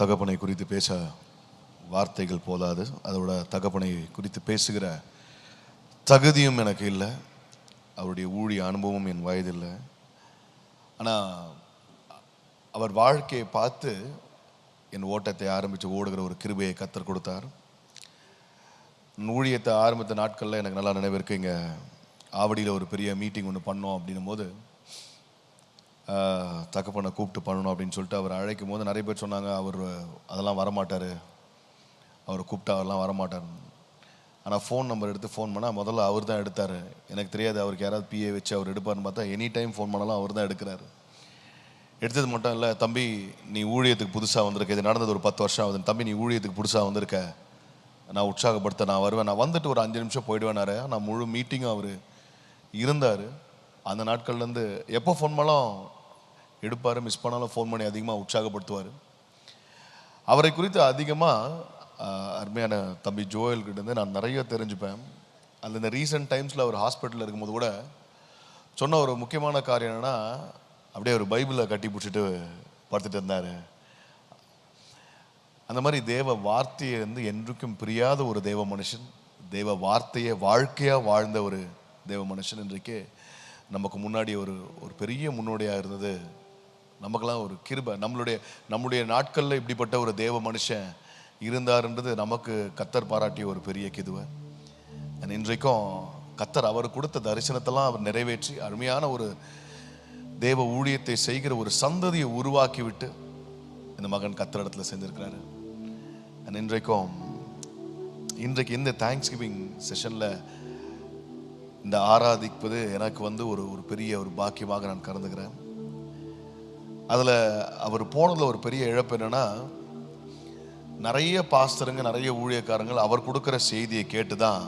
தகப்பனை குறித்து பேச வார்த்தைகள் போதாது அதோட தகப்பனை குறித்து பேசுகிற தகுதியும் எனக்கு இல்லை. அவருடைய ஊழிய அனுபவம் என் வயதில்லை. ஆனால் அவர் வாழ்க்கையை பார்த்து என் ஓட்டத்தை ஆரம்பித்து ஓடுகிற ஒரு கிருபையை கத்தர் கொடுத்தார். ஊழியத்தை ஆரம்பித்த நாட்களில் எனக்கு நல்லா நினைவிருக்கு இங்கே ஆவடியில் ஒரு பெரிய மீட்டிங் ஒன்று பண்ணோம் அப்படின்னும் போது தகப்பனை கூப்பிட்டு பண்ணணும் அப்படின்னு சொல்லிட்டு அவர் அழைக்கும் போது நிறைய பேர் சொன்னாங்க அவர் அதெல்லாம் வரமாட்டார். அவரை கூப்பிட்டா அவரெல்லாம் வரமாட்டார். ஆனால் ஃபோன் நம்பர் எடுத்து ஃபோன் பண்ணால் முதல்ல அவர் தான் எடுத்தார். எனக்கு தெரியாது அவருக்கு யாராவது பிஏ வச்சு அவர் எடுப்பார்னு பார்த்தா எனி டைம் ஃபோன் பண்ணாலும் அவர் தான் எடுக்கிறாரு. எடுத்தது மட்டும் இல்லை தம்பி நீ ஊழியத்துக்கு புதுசாக வந்திருக்க. இது நடந்தது ஒரு பத்து வருஷம் ஆகுது தம்பி நீ ஊழியத்துக்கு புதுசாக வந்திருக்க. நான் உற்சாகப்படுத்த நான் வருவேன். நான் வந்துட்டு ஒரு அஞ்சு நிமிஷம் போயிடுவேனாரு நான். முழு மீட்டிங்கும் அவர் இருந்தார். அந்த நாட்கள்லேருந்து எப்போ ஃபோன் பண்ணாலும் எடுப்பார் மிஸ் பண்ணாலும் ஃபோன் பண்ணி அதிகமாக உற்சாகப்படுத்துவார். அவரை குறித்து அதிகமாக அருமையான தம்பி ஜோயல் நான் நிறைய தெரிஞ்சுப்பேன். அதில் இந்த ரீசெண்ட் டைம்ஸில் அவர் ஹாஸ்பிட்டலில் இருக்கும்போது கூட சொன்ன ஒரு முக்கியமான காரியம் என்னென்னா அப்படியே ஒரு பைபிளை கட்டி பிடிச்சிட்டு படுத்துட்டு இருந்தார். அந்த மாதிரி தேவ வார்த்தையை வந்து என்றைக்கும் பிரியாத ஒரு தேவ மனுஷன் தேவ வார்த்தையை வாழ்க்கையாக வாழ்ந்த ஒரு தேவ மனுஷன் இன்றைக்கு நமக்கு முன்னாடி ஒரு ஒரு பெரிய முன்னோடியாக இருந்தது நமக்கெல்லாம் ஒரு கிருபை. நம்மளுடைய நம்முடைய நாட்களில் இப்படிப்பட்ட ஒரு தேவ மனுஷன் இருந்தாருன்றது நமக்கு கத்தர் பாராட்டிய ஒரு பெரிய கிதுவை இன்றைக்கும் கத்தர் அவர் கொடுத்த தரிசனத்தெல்லாம் அவர் நிறைவேற்றி அருமையான ஒரு தேவ ஊழியத்தை செய்கிற ஒரு சந்ததியை உருவாக்கி விட்டு இந்த மகன் கத்தர் இடத்துல செஞ்சிருக்கிறாரு இன்றைக்கும் இன்றைக்கு இந்த தேங்க்ஸ் கிவிங் செஷனில் இந்த ஆராதிப்பது எனக்கு வந்து ஒரு ஒரு பெரிய ஒரு பாக்கியமாக நான் கருதுகிறேன். அதில் அவர் போனதில் ஒரு பெரிய இழப்பு என்னென்னா நிறைய பாஸ்தருங்க நிறைய ஊழியக்காரங்கள் அவர் கொடுக்குற செய்தியை கேட்டு தான்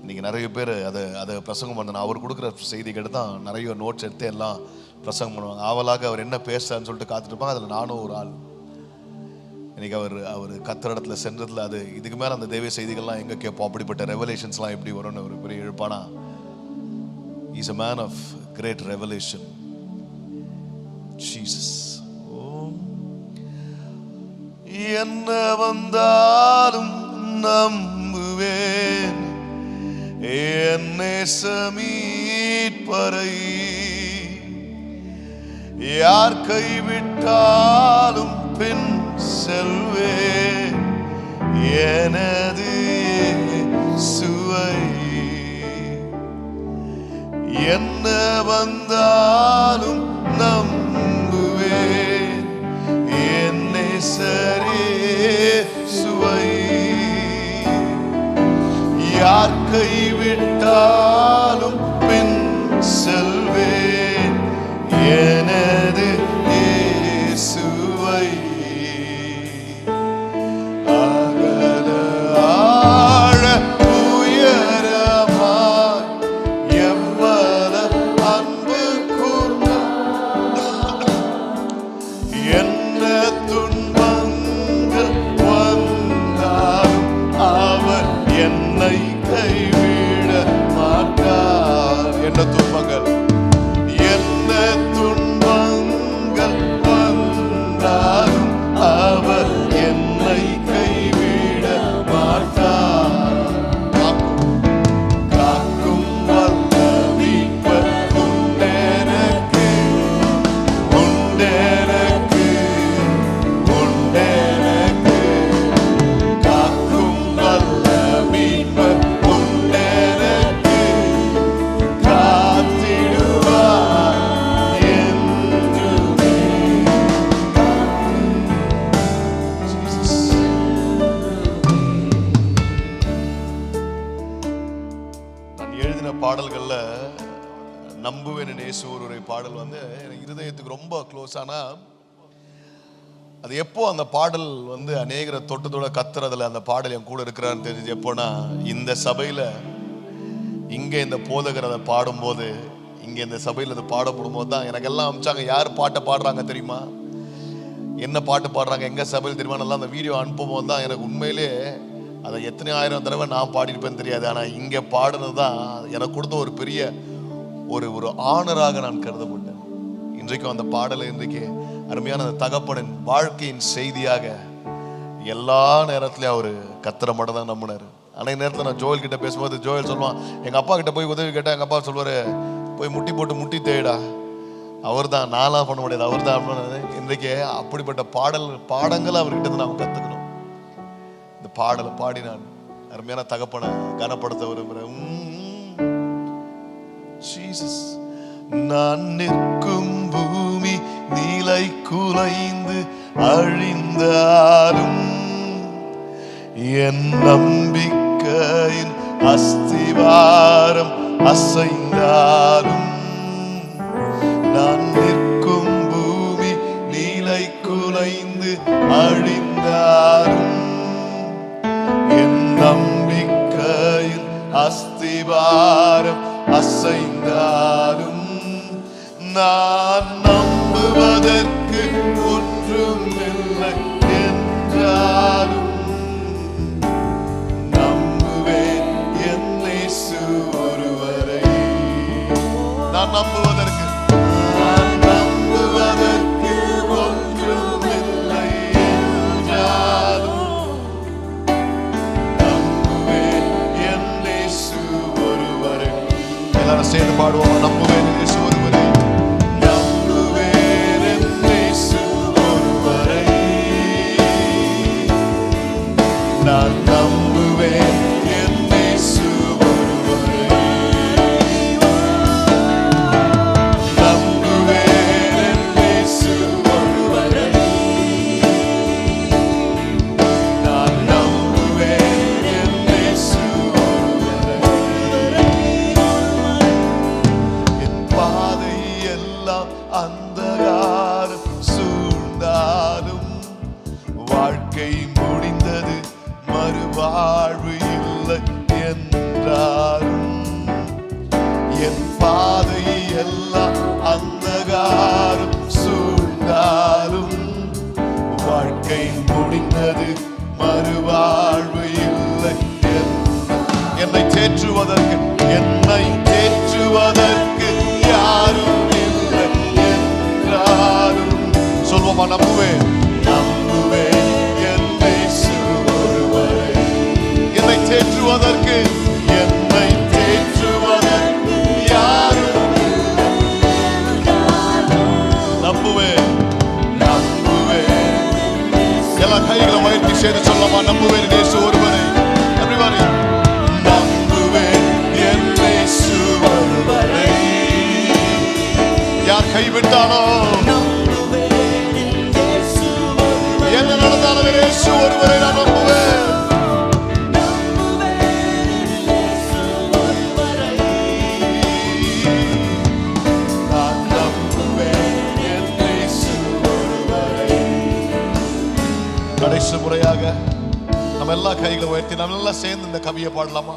இன்றைக்கி நிறைய பேர் அதை அதை பிரசங்கம் பண்ணணும். அவர் கொடுக்குற செய்தி கேட்டு தான் நிறைய நோட்ஸ் எடுத்து எல்லாம் பிரசங்கம் பண்ணுவாங்க. ஆவலாக அவர் என்ன பேசுகிறான்னு சொல்லிட்டு காத்துட்டு இருப்பாங்க. அதில் நானும் ஒரு ஆள். இன்றைக்கி அவர் அவர் கத்துற இடத்துல சென்றதில் அது இதுக்கு மேலே அந்த தெய்வ செய்திகள்லாம் எங்கே கேட்போம்? அப்படிப்பட்ட ரெவலேஷன்ஸ்லாம் எப்படி வரும்னு ஒரு பெரிய இழுப்பானா? Is a man of great revelation Jesus என்ன வந்தாலும் நம்புவேன். என்னை சமீட்பறை யார் கைவிட்டாலும் பின் செல்வேன். எனது சுவை. என்ன வந்தாலும் நம்புவேன் என்னை சுவை. யார் கைவிட்டாலும் பின் செல்வேன் எனது இயேசுவை. அகல ஆழ உயரமாய் அன்பு என்ன எழுதின பாடல்களில் நம்புவேன் நேசு ஒரு பாடல் வந்து எனக்கு இருதயத்துக்கு ரொம்ப க்ளோஸ் ஆனால் அது எப்போ அந்த பாடல் வந்து அநேகரை தொட்டத்தோட கத்துறதுல அந்த பாடல் என் கூட இருக்கிறான்னு தெரிஞ்சு எப்போனா இந்த சபையில் இங்கே இந்த போதகர் அதை பாடும்போது இங்கே இந்த சபையில் அது பாடப்படும் போது தான் எனக்கெல்லாம் அமிச்சாங்க. யார் பாட்டை பாடுறாங்க தெரியுமா? என்ன பாட்டு பாடுறாங்க? எங்கள் சபையில் தெரியுமா? நல்லா அந்த வீடியோ அனுப்பும் போது தான் எனக்கு உண்மையிலே அதை எத்தனை ஆயிரம் தடவை நான் பாடியிருப்பேன்னு தெரியாது. ஆனால் இங்கே பாடினது தான் எனக்கு கொடுத்த ஒரு பெரிய ஒரு ஒரு ஆணராக நான் கருதப்பட்டேன். இன்றைக்கும் அந்த பாடலை இன்றைக்கு அருமையான அந்த தகப்பனின் வாழ்க்கையின் செய்தியாக எல்லா நேரத்துலயும் அவர் கத்துற மட்டும் தான் நம்பினார். அன்னைக்கு நேரத்தில் நான் ஜோயல் கிட்ட பேசும்போது ஜோயல் சொல்லுவான் எங்கள் அப்பா கிட்ட போய் உதவி கேட்டால் எங்கள் அப்பா சொல்வார் போய் முட்டி போட்டு முட்டி தேடா அவர் தான் நானாக பண்ண முடியாது அவர் தான் இன்றைக்கு அப்படிப்பட்ட பாடல் பாடங்களை அவர்கிட்ட நான் நாம் பாடலை பாடி நான் அருமையான தகப்பனை கனப்படுத்த விரும்புகிறேன். ஜீசஸ் நான் நிற்கும் பூமி நீலை குலைந்து அழிந்தாலும் என் நம்பிக்கையின் அஸ்திவாரம் அசைந்தாலும் ஒருவரை. எல்லாரும் சேர்ந்து பாடுவோம் நம்புவேன் அந்தகாரம் சூழ்ந்தாலும் வாழ்க்கை முடிந்தது மறுவாழ்வு இல்லை என்றாலும். என் பாதை எல்லாம் அந்தகாரம் சூழ்ந்தாலும் வாழ்க்கை முடிந்தது மறுவாழ்வு இல்லை என்னை தேற்றுவதற்கு என் நம்ம எல்லா கைகளை உயர்த்தி நம்ம சேர்ந்து இந்த கவியை பாடலாமா?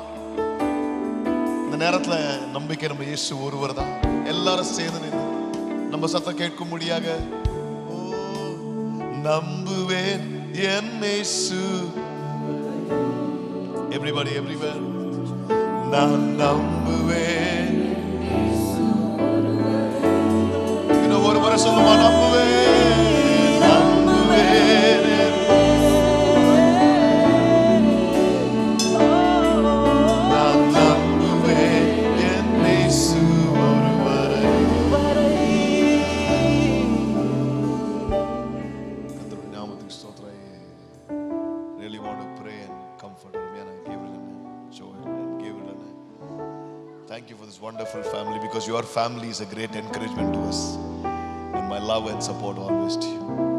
இந்த நேரத்துல நம்பிக்கை நம்ம இயேசு ஒருவர் தான். எல்லாரும் சேர்ந்து நின்று நம்ம சத்தம் கேட்கும்படியாக ஓ, நம்புவேன் என் இயேசு. எவ்ரிபடி எவ்ரிவேர் நான் நம்புவேன் Thank you for this wonderful family because your family is a great encouragement to us. And my love and support always to you.